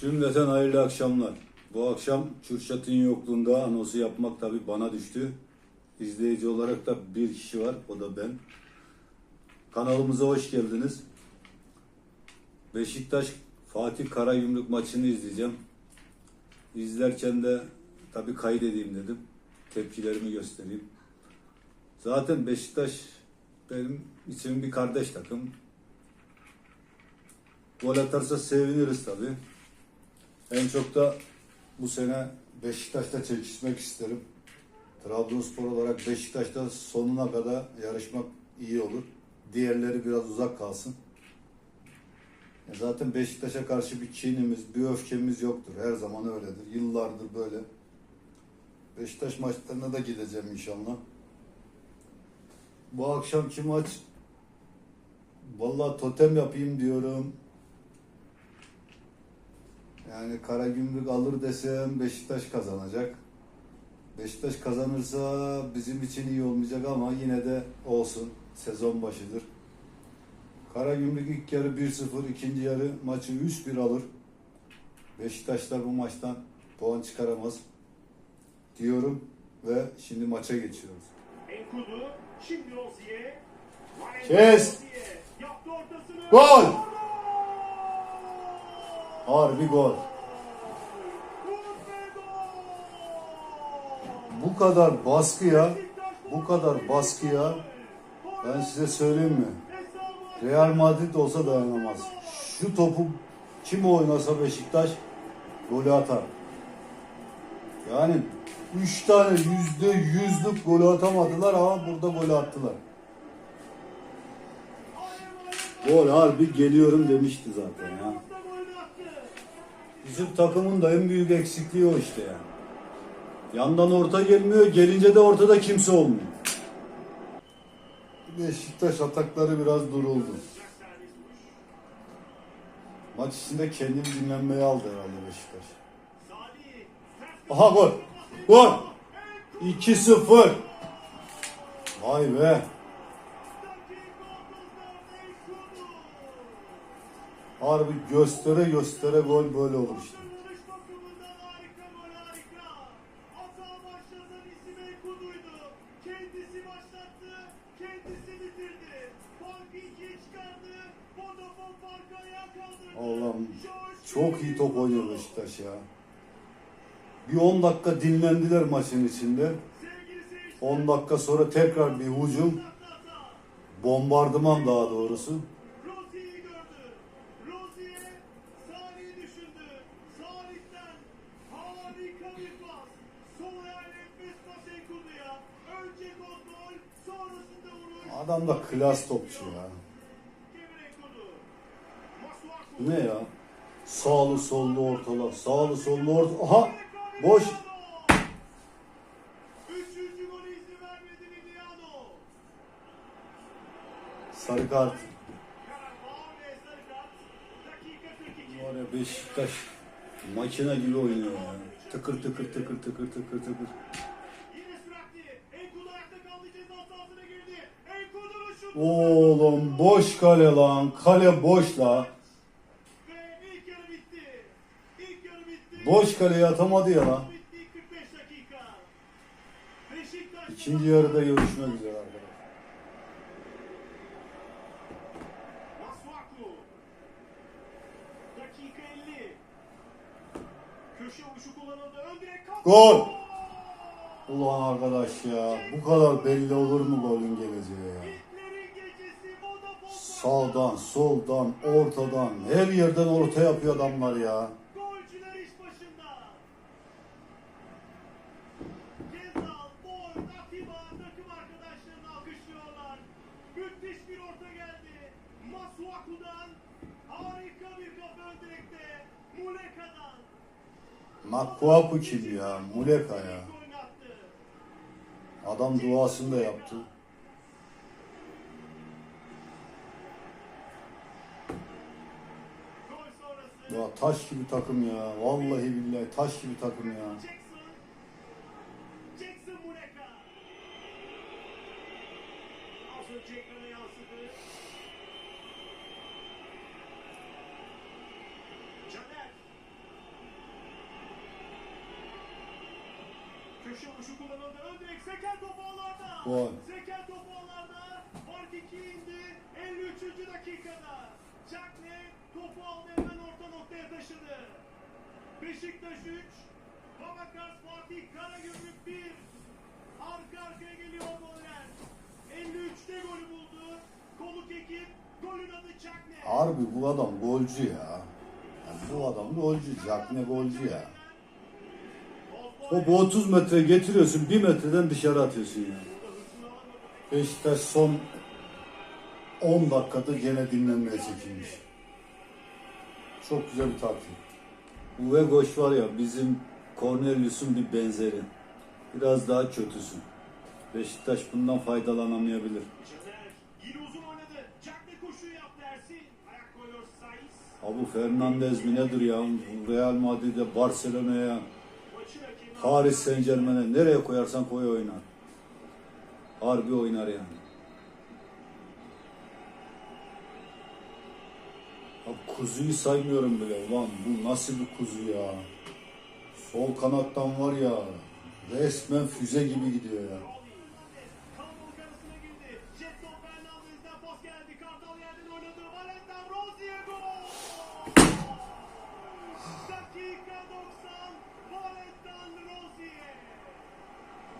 Cümleten hayırlı akşamlar. Bu akşam Kürşat'ın yokluğunda anonsu yapmak tabii bana düştü. İzleyici olarak da bir kişi var, o da ben. Kanalımıza hoş geldiniz. Beşiktaş Fatih Karagümrük maçını izleyeceğim. İzlerken de tabii kaydedeyim dedim. Tepkilerimi göstereyim. Zaten Beşiktaş benim için bir kardeş takım. Gol atarsa seviniriz tabii. En çok da bu sene Beşiktaş'ta çekişmek isterim. Trabzonspor olarak Beşiktaş'ta sonuna kadar yarışmak iyi olur. Diğerleri biraz uzak kalsın. E Zaten Beşiktaş'a karşı bir kinimiz, bir öfkemiz yoktur. Her zaman öyledir. Yıllardır böyle. Beşiktaş maçlarına da gideceğim inşallah. Bu akşamki maç vallahi totem yapayım diyorum. Yani Karagümrük alır desem Beşiktaş kazanacak. Beşiktaş kazanırsa bizim için iyi olmayacak ama yine de olsun. Sezon başıdır. Karagümrük ilk yarı 1-0, ikinci yarı maçı 3-1 alır. Beşiktaş da bu maçtan puan çıkaramaz diyorum ve şimdi maça geçiyoruz. Enkudu, şimdi Rozier. Kes! Gol! Harbi gol. Bu kadar baskıya, bu kadar baskıya ben size söyleyeyim mi? Real Madrid olsa dayanamaz. Şu topu kim oynasa Beşiktaş golü atar. Yani 3 tane yüzde yüzlük golü atamadılar ama burada golü attılar. Gol harbi geliyorum demişti zaten ya. Bizim takımın da en büyük eksikliği o işte yani. Yandan orta gelmiyor, gelince de ortada kimse olmuyor. Beşiktaş atakları biraz duruldu. Maç içinde kendini dinlenmeye aldı herhalde Beşiktaş. Aha gol! Gol! 2-0. Vay be. Harbi göstere göstere gol böyle olur işte. Allah'ım çok iyi top oynuyor Beşiktaş ya. Bir 10 dakika dinlendiler maçın içinde. Sevgili seyirciler, 10 dakika sonra tekrar bir hücum. Bombardıman daha doğrusu. Adam da klas topçu ya. Ne ya? Sağlı sollu ortalar. Sağlı sollu orta. Aha! Boş. Sarı kart. Karan faul ve sarı kart. Dakika 42. Var ya Beşiktaş makine gibi oynuyor ya. Tıkır tıkır tıkır tıkır tıkır tıkır. Oğlum boş kale lan. Kale boş la. Boş kaleye atamadı ya lan. Bitti 45 dakika. Beşiktaş İkinci yarıda görüşmek üzere arkadaşlar. Masuaku. Dakika 50. Köşe vuruşu kullanıldı. Ön direk kalktı. Gol! Ulan arkadaş ya bu kadar belli olur mu golün geleceği ya? Sağdan, soldan, ortadan, her yerden orta yapıyor adamlar ya. Makkuaku kim ya? Muleka ya. Adam duasını da yaptı. Ya taş gibi takım ya. Vallahi billahi taş gibi takım ya. Köşe vuruşu kullanıldı. Ön direk Seker topu ağlarda. Seker topu ağlarda. Fark 2 indi. 53. dakikada. Jack Ney topu aldı hemen orta noktaya taşıdı. Beşiktaş 3. Babakars Fatih Karagümrük 1. Arka arkaya geliyor goller. 53'te golü buldu. Konuk ekip golün adı Cagne. Harbi bu adam golcü ya. Yani bu adam golcü. Jack ne golcü ya. Topu 30 metre getiriyorsun, 1 metreden dışarı atıyorsun ya. Beşiktaş son 10 dakikada gene dinlenmeye çekilmiş. Çok güzel bir taktik. Uwe Goş var ya bizim Cornelius'un bir benzeri. Biraz daha kötüsü. Beşiktaş bundan faydalanamayabilir. Caner yine uzun oynadı. Cagne koşuyu yaptı Ersin. Ayak koyuyor Saiz. Abu Fernandez mi nedir ya? Real Madrid'e, Barcelona'ya, Paris Saint Germain'e nereye koyarsan koy oynar. Harbi oynar yani. Ya kuzuyu saymıyorum bile. Ulan bu nasıl bir kuzu ya? Sol kanattan var ya resmen füze gibi gidiyor ya. Kalabalık arasına girdi. Jetson Fernandez'den pas geldi. Kartal yerden oynadı. Valentin Rozier gol! Dakika 90. Valentin Rozier.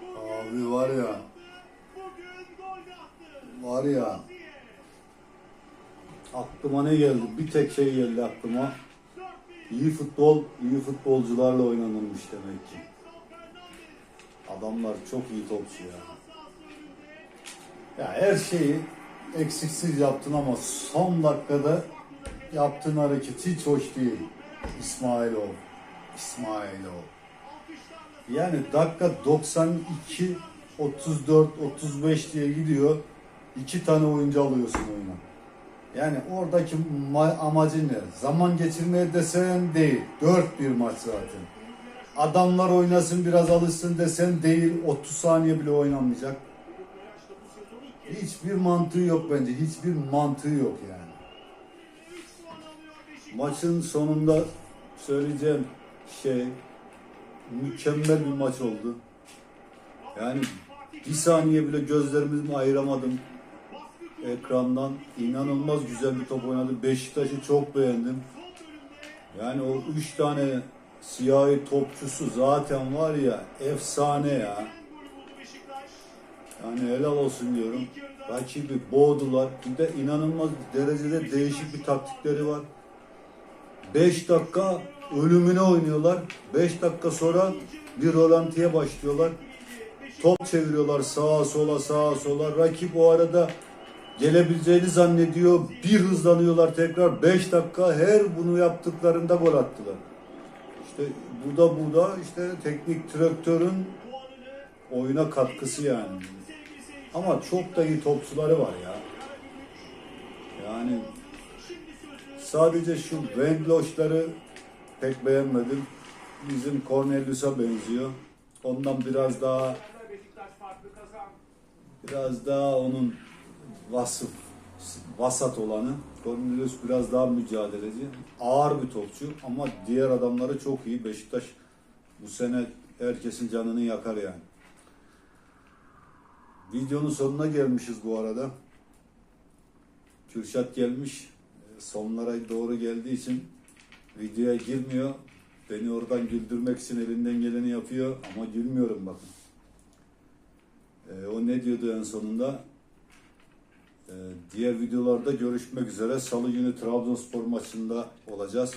Bugün Abi var ya. Var ya. Aklıma ne geldi? Bir tek şey geldi aklıma. 4-1. İyi futbol, iyi futbolcularla oynanılmış demek ki. Adamlar çok iyi topçu ya. Ya her şeyi eksiksiz yaptın ama son dakikada yaptığın hareket hiç hoş değil. İsmailov. İsmailov. Yani dakika 92, 34, 35 diye gidiyor. İki tane oyuncu alıyorsun oyuna. Yani oradaki ma- amacın ne? Zaman geçirmeye desen değil. 4-1 maç zaten. Adamlar oynasın biraz alışsın desen değil. 30 saniye bile oynamayacak. Hiçbir mantığı yok bence. Hiçbir mantığı yok yani. Maçın sonunda söyleyeceğim şey mükemmel bir maç oldu. Yani bir saniye bile gözlerimi ayıramadım ekrandan. İnanılmaz güzel bir top oynadı. Beşiktaş'ı çok beğendim. Yani o üç tane siyahi topçusu zaten var ya efsane ya. Yani helal olsun diyorum. Rakibi boğdular. Bir de inanılmaz derecede değişik bir taktikleri var. 5 dakika ölümüne oynuyorlar. 5 dakika sonra bir rolantiye başlıyorlar. Top çeviriyorlar sağa sola sağa sola. Rakip o arada gelebileceğini zannediyor. Bir hızlanıyorlar tekrar. 5 dakika her bunu yaptıklarında gol attılar. İşte bu da bu da işte teknik direktörün oyuna katkısı yani. Ama çok da iyi topçuları var ya. Yani sadece şu Wendloş'ları pek beğenmedim. Bizim Cornelius'a benziyor. Ondan biraz daha biraz daha onun vasıf vasat olanı. Cornelius biraz daha mücadeleci. Ağır bir topçu ama diğer adamları çok iyi. Beşiktaş bu sene herkesin canını yakar yani. Videonun sonuna gelmişiz bu arada. Kürşat gelmiş. Ee, Sonlara doğru geldiği için videoya girmiyor. Beni oradan güldürmek için elinden geleni yapıyor ama gülmüyorum bakın. Ee, o ne diyordu en sonunda? Ee, diğer videolarda görüşmek üzere. Salı günü Trabzonspor maçında olacağız.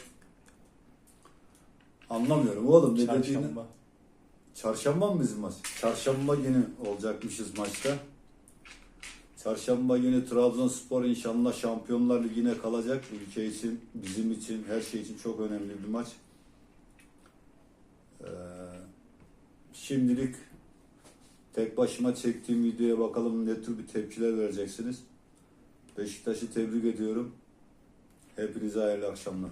Anlamıyorum oğlum ne dediğini. Çarşamba. Çarşamba mı bizim maç? Çarşamba günü olacakmışız maçta. Çarşamba günü Trabzonspor inşallah Şampiyonlar Ligi'ne kalacak. Ülke için, bizim için, her şey için çok önemli bir maç. Ee, şimdilik tek başıma çektiğim videoya bakalım ne tür bir tepkiler vereceksiniz. Beşiktaş'ı tebrik ediyorum. Hepinize hayırlı akşamlar.